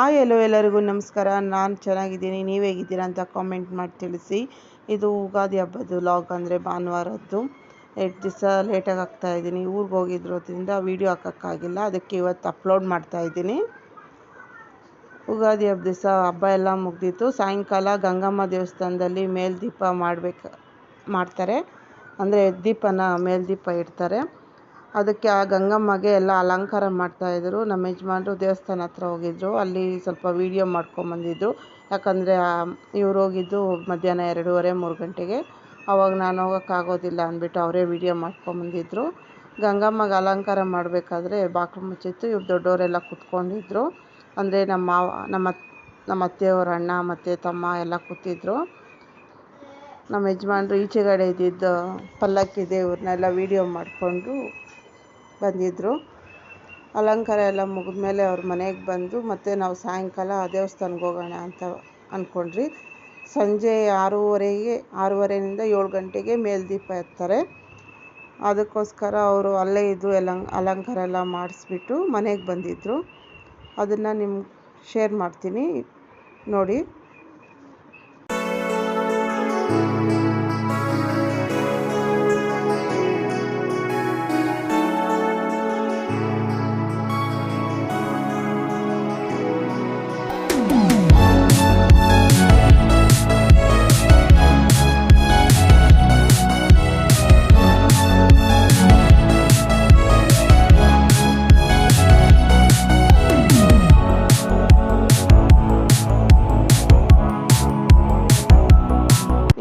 ಆ ಎಲ್ಲೋ ಎಲ್ಲರಿಗೂ ನಮಸ್ಕಾರ. ನಾನು ಚೆನ್ನಾಗಿದ್ದೀನಿ. ನೀವು ಹೇಗಿದ್ದೀರಾ ಅಂತ ಕಾಮೆಂಟ್ ಮಾಡಿ ತಿಳಿಸಿ. ಇದು ಯುಗಾದಿ ಹಬ್ಬದ ಲಾಗ್ ಅಂದರೆ ಭಾನುವಾರದ್ದು. ಎರಡು ದಿವಸ ಲೇಟಾಗಿ ಹಾಕ್ತಾ ಇದ್ದೀನಿ. ಊರಿಗೆ ಹೋಗಿದ್ರೋದ್ರಿಂದ ವೀಡಿಯೋ ಹಾಕೋಕ್ಕಾಗಿಲ್ಲ. ಅದಕ್ಕೆ ಇವತ್ತು ಅಪ್ಲೋಡ್ ಮಾಡ್ತಾ ಇದ್ದೀನಿ. ಯುಗಾದಿ ಹಬ್ಬ ದಿವಸ ಹಬ್ಬ ಎಲ್ಲ ಮುಗ್ದಿತ್ತು. ಸಾಯಂಕಾಲ ಗಂಗಮ್ಮ ದೇವಸ್ಥಾನದಲ್ಲಿ ಮೇಲ್ದೀಪ ಮಾಡಬೇಕು, ಮಾಡ್ತಾರೆ. ಅಂದರೆ ದೀಪನ ಮೇಲ್ದೀಪ ಇಡ್ತಾರೆ. ಅದಕ್ಕೆ ಆ ಗಂಗಮ್ಮಗೆ ಎಲ್ಲ ಅಲಂಕಾರ ಮಾಡ್ತಾಯಿದ್ರು ನಮ್ಮ ಯಜಮಾನ್ರು ದೇವಸ್ಥಾನ ಹತ್ರ ಹೋಗಿದ್ರು. ಅಲ್ಲಿ ಸ್ವಲ್ಪ ವೀಡಿಯೋ ಮಾಡ್ಕೊಂಬಂದಿದ್ರು ಯಾಕಂದರೆ ಇವ್ರು ಹೋಗಿದ್ದು ಮಧ್ಯಾಹ್ನ ಎರಡೂವರೆ, ಮೂರು ಗಂಟೆಗೆ. ಅವಾಗ ನಾನು ಹೋಗೋಕ್ಕಾಗೋದಿಲ್ಲ ಅಂದ್ಬಿಟ್ಟು ಅವರೇ ವೀಡಿಯೋ ಮಾಡ್ಕೊಂಬಂದಿದ್ರು. ಗಂಗಮ್ಮಗೆ ಅಲಂಕಾರ ಮಾಡಬೇಕಾದ್ರೆ ಬಾಕ್ಲು ಮುಚ್ಚಿತ್ತು ಇವ್ರು ದೊಡ್ಡವರೆಲ್ಲ ಕೂತ್ಕೊಂಡಿದ್ರು. ಅಂದರೆ ನಮ್ಮ ಮಾವ, ನಮ್ಮ ನಮ್ಮ ಅತ್ತೆಯವ್ರ ಅಣ್ಣ ಮತ್ತು ತಮ್ಮ ಎಲ್ಲ ಕೂತಿದ್ರು. ನಮ್ಮ ಯಜಮಾನ್ರು ಈಚೆಗಡೆ ಇದ್ದಿದ್ದು ಪಲ್ಲಕ್ಕಿ ದೇವ್ರನ್ನೆಲ್ಲ ವೀಡಿಯೋ ಮಾಡಿಕೊಂಡು ಬಂದಿದ್ದರು ಅಲಂಕಾರ ಎಲ್ಲ ಮುಗಿದ್ಮೇಲೆ ಅವ್ರ ಮನೆಗೆ ಬಂದು ಮತ್ತು ನಾವು ಸಾಯಂಕಾಲ ದೇವಸ್ಥಾನಕ್ಕೆ ಹೋಗೋಣ ಅಂತ ಅಂದ್ಕೊಂಡ್ರಿ ಸಂಜೆ ಆರೂವರೆಗೆ, ಆರೂವರೆಯಿಂದ ಏಳು ಗಂಟೆಗೆ ಮೇಲ್ದೀಪ ಎತ್ತಾರೆ. ಅದಕ್ಕೋಸ್ಕರ ಅವರು ಅಲ್ಲೇ ಇದ್ದು ಎಲ್ಲ ಅಲಂಕಾರ ಎಲ್ಲ ಮಾಡಿಸ್ಬಿಟ್ಟು ಮನೆಗೆ ಬಂದಿದ್ದರು ಅದನ್ನು ನಿಮ್ಗೆ ಶೇರ್ ಮಾಡ್ತೀನಿ. ನೋಡಿ.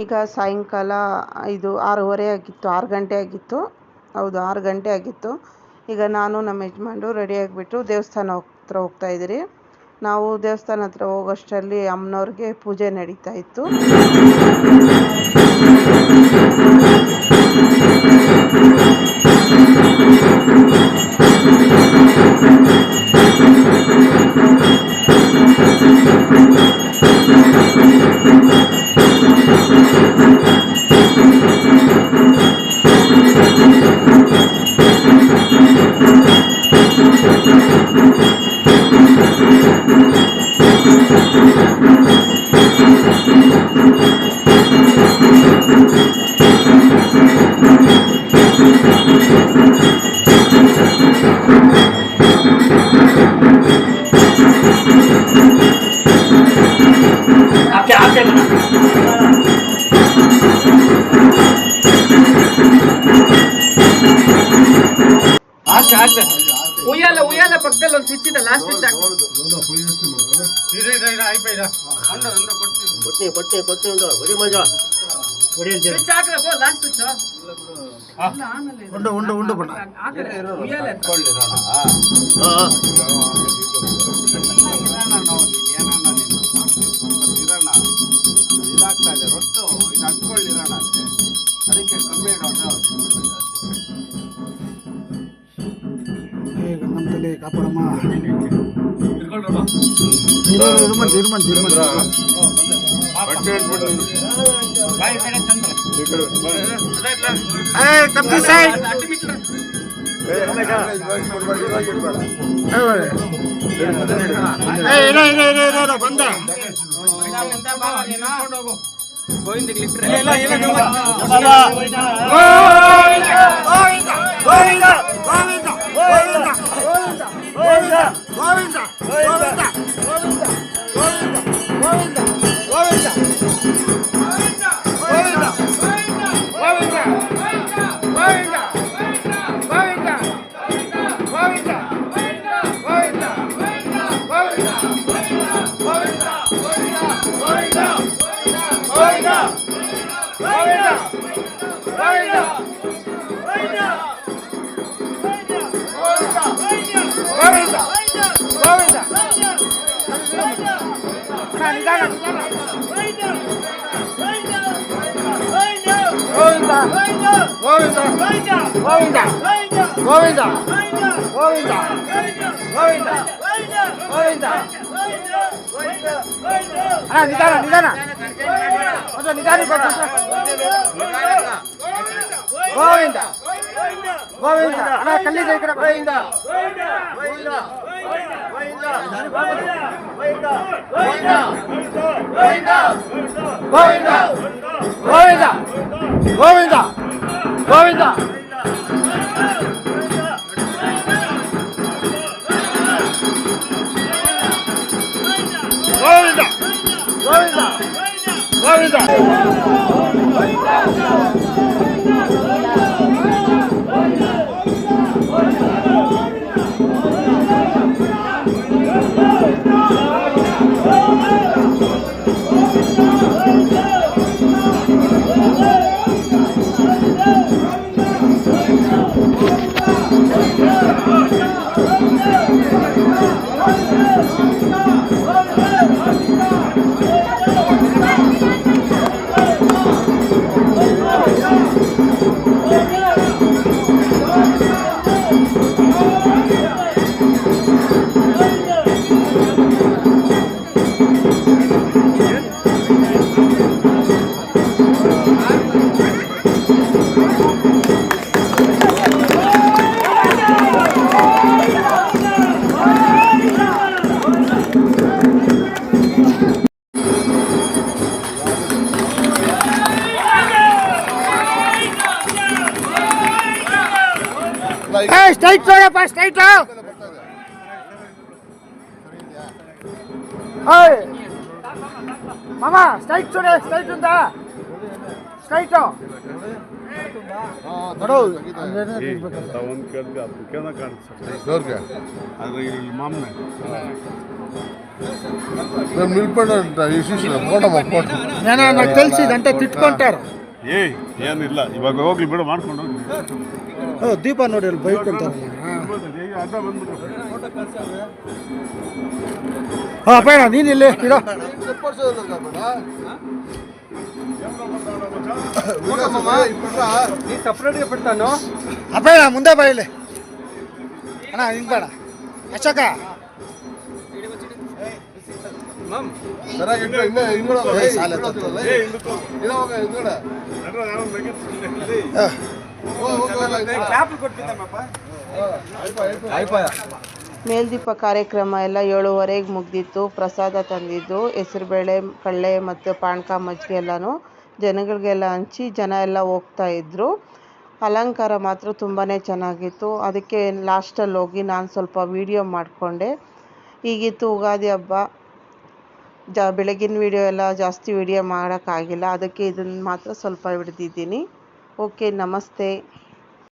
ಈಗ ಸಾಯಂಕಾಲ ಇದು ಆರೂವರೆ ಆಗಿತ್ತು, ಆರು ಗಂಟೆ ಆಗಿತ್ತು. ಹೌದು, ಆರು ಗಂಟೆ ಆಗಿತ್ತು. ಈಗ ನಾನು ನಮ್ಮ ಯಜಮಾನ್ರು ರೆಡಿ ಆಗಿಬಿಟ್ಟು ದೇವಸ್ಥಾನ ಹತ್ರ ಹೋಗ್ತಾ ಇದ್ದೀರಿ. ನಾವು ದೇವಸ್ಥಾನ ಹತ್ರ ಹೋಗೋಷ್ಟರಲ್ಲಿ ಅಮ್ಮನವ್ರಿಗೆ ಪೂಜೆ ನಡೀತಾ ಇತ್ತು. ಪಕ್ಕದಲ್ಲಿ ಒಂದು ಸ್ವಿಚ್ ಇದೆ ಲಾಸ್ಟ್ ಸ್ವಿಚ್ ಹಾಕಿ. ಕೊಡ್ತೀನಿ. ಕೊಡ್ತೀನಿ ಕೊಡ್ತೀನಿ ಒಂದು. ಹೊಡಿ ಮಜಾ. ಹೊಡಿ ಅಂತ ಹೇಳಿ. ಸ್ವಿಚ್ ಹಾಕ್ರಪ್ಪ ಲಾಸ್ಟ್ ಸ್ವಿಚ್ ಉಂಡು ಉಂಡು ಉಂಡು ಬಣ್ಣ. ಉಯ್ಯಾಲ காப்பாடு காப்பாடமா. திருமன் திருமன் திருமன் తప్పి సార్ ಬಂದ ಗೋವಿಂದ ಗೋವಿಂದ ಗೋವಿಂದ ಗೋವಿಂದ గోవింద గోవింద గోవింద గోవింద గోవింద గోవింద అన్నా నిదాన నిదాన కొంచెం నిదాని గోవింద గోవింద అన్నా కళ్ళీ దగ్గర గోవింద గోవింద 고맙습니다. 고맙습니다. 고맙습니다. ಸ್ಟ್ರೈಟ್ ತೋರಪ್ಪ ಸ್ಟ್ರೈಟ್ ಮಾಮ ಸ್ಟ್ರೈಟ್ ಚೂಡೆ ಸ್ಟ್ರೈಟ್ ಅಂತ ಸ್ಟ್ರೈಟು ನಾನು ಕಳಿಸಿದಂತೆ ಏಯ್ ಏನಿಲ್ಲ. ಇವಾಗ ಹೋಗ್ಲಿ ಬಿಡು ಮಾಡ್ಕೊಂಡು ಹೋಗ್ಲಿ. ದೀಪ ನೋಡಿ ಅಲ್ಲಿ ಬೈಕ್ ಅಂತಾರೆ ಈಗ ಅಡ್ಡ ಬಂದ್ಬಿಟ್ಟು ಹಾ ಅಪ್ಪಯ್ಯ ನೀನು ಇಲ್ಲಿ ಇರೋ ನೀ ಸಪ್ರೇಟ್ಗೆ ಬಿಡ್ತಾನು ಅಪ್ಪಯ್ಯ ಮುಂದೆ ಬಾ ಇಲ್ಲಿ ಅಣ್ಣ ಹಿಂಗೆ ಬೇಡ ಅಶೋಕ ಮಮ್ ಕ್ಯಾಪ್ ಕೊಟ್ಬಿಟ್ಟಮ್ಮಪ್ಪ ಮೇಲ್ದೀಪ ಕಾರ್ಯಕ್ರಮ ಎಲ್ಲ ಏಳುವರೆಗೆ ಮುಗ್ದಿತ್ತು. ಪ್ರಸಾದ ತಂದಿದ್ದು, ಹೆಸರುಬೇಳೆ ಕಳ್ಳೆ ಮತ್ತು ಪಾನಕ ಮಜ್ಜಿಗೆ ಎಲ್ಲನೂ ಜನಗಳಿಗೆಲ್ಲ ಹಂಚಿ ಜನ ಎಲ್ಲ ಹೋಗ್ತಾ ಇದ್ದರು ಅಲಂಕಾರ ಮಾತ್ರ ತುಂಬಾ ಚೆನ್ನಾಗಿತ್ತು. ಅದಕ್ಕೆ ಲಾಸ್ಟಲ್ಲಿ ಹೋಗಿ ನಾನು ಸ್ವಲ್ಪ ವೀಡಿಯೋ ಮಾಡಿಕೊಂಡೆ. ಈಗಿತ್ತು ಉಗಾದಿ ಹಬ್ಬ. ಜ, ಬೆಳಗಿನ ವೀಡಿಯೋ ಎಲ್ಲ ಜಾಸ್ತಿ ವೀಡಿಯೋ ಮಾಡೋಕ್ಕಾಗಿಲ್ಲ. ಅದಕ್ಕೆ ಇದನ್ನು ಮಾತ್ರ ಸ್ವಲ್ಪ ಹಿಡ್ದಿದ್ದೀನಿ Okay, namaste.